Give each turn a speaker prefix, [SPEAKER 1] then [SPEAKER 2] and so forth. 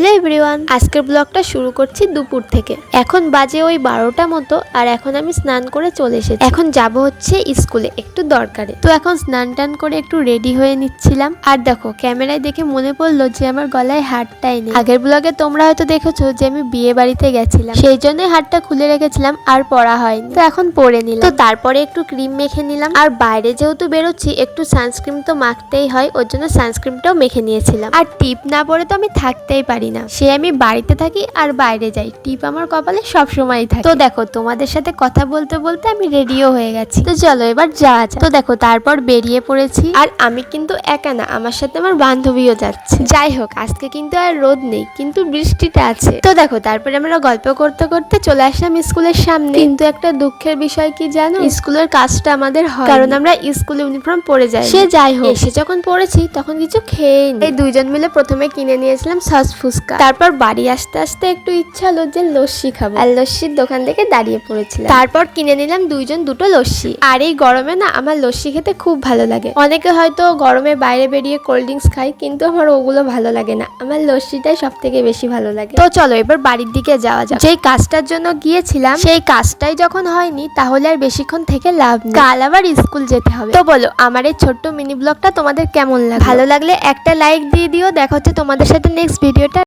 [SPEAKER 1] Öyle everyone আজকের ব্লগটা শুরু করছি দুপুর থেকে। এখন বাজে ওই বারোটা মতো, আর এখন আমি স্নান করে চলে এসেছি। এখন যাব হচ্ছে স্কুলে, একটু দরকারে। তো এখন স্নান টান করে একটু রেডি হয়ে নিচ্ছিলাম। আর দেখো, ক্যামেরায় দেখে মনে পড়ল যে আমার গলায় হারটাই নেই। আগের ব্লগে তোমরা হয়তো দেখেছ যে আমি বিয়ে বাড়িতে গেছিলাম। সেই জন্যই হারটা খুলে রেখেছিলাম, আর পরা হয়নি। তো এখন পরে নিলাম। তো তারপরে একটু ক্রিম মেখে নিলাম। আর বাইরে যেহেতু বেরোচ্ছি, একটু সানস্ক্রিন তো মাখতেই হয়, ওর জন্য সানস্ক্রিনটাও মেখে নিয়েছিলাম। আর টিপ না পরে তো আমি থাকতেই পারি না। সে আমি বাড়িতে থাকি আর বাইরে যাই। টিপ আমার কপালে সব সময় থাকে। তো দেখো, তোমাদের সাথে কথা বলতে বলতে আমি রেডিও হয়ে গেছি। তো চলো এবার যাওয়া যাক। তো দেখো, তারপর বেরিয়ে পড়েছি। আর আমি কিন্তু একা না, আমার সাথে আমার বান্ধবীও যাচ্ছে। যাই হোক, আজকে কিন্তু আর রোদ নেই, কিন্তু বৃষ্টিটা আছে। তো দেখো, তারপরে আমরা গল্প করতে করতে চলে আসলাম স্কুলের সামনে। কিন্তু একটা দুঃখের বিষয় কি জানো? স্কুলের কাজটা আমাদের হয় কারণ আমরা স্কুল ইউনিফর্ম পরে যাই সে যাই হোক, এসে যখন পড়েছি, তখন কিছু খেয়ে এই দুইজন মিলে প্রথমে কিনে নিয়েছিলাম সস ফুচকা। তারপর বাড়ি আসতে আসতে একটু ইচ্ছা হলো যে লস্যি খাব। আর লস্যির দোকান থেকে দাঁড়িয়ে পড়েছিলাম। তারপর কিনে নিলাম দুইজন দুটো লস্যি। আর এই গরমে না আমার লস্যি খেতে খুব ভালো লাগে। অনেকে হয়তো গরমে বাইরে বেরিয়ে কোল্ড ড্রিঙ্কস খায়, কিন্তু আমার ওগুলো ভালো লাগে না। আমার লস্যিটাই সব থেকে বেশি ভালো লাগে। তো চলো এবার বাড়ির দিকে যাওয়া যাক। যেই কাজটার জন্য গিয়েছিলাম, সেই কাজটাই যখন হয়নি, তাহলে আর বেশিক্ষণ থেকে লাভ নেই। কাল আবার স্কুল যেতে হবে। তো বলো, আমার এই ছোট্ট মিনি ব্লগটা তোমাদের কেমন লাগে ভালো লাগলে একটা লাইক দিয়ে দিও। দেখা হচ্ছে তোমাদের সাথে নেক্সট ভিডিওটা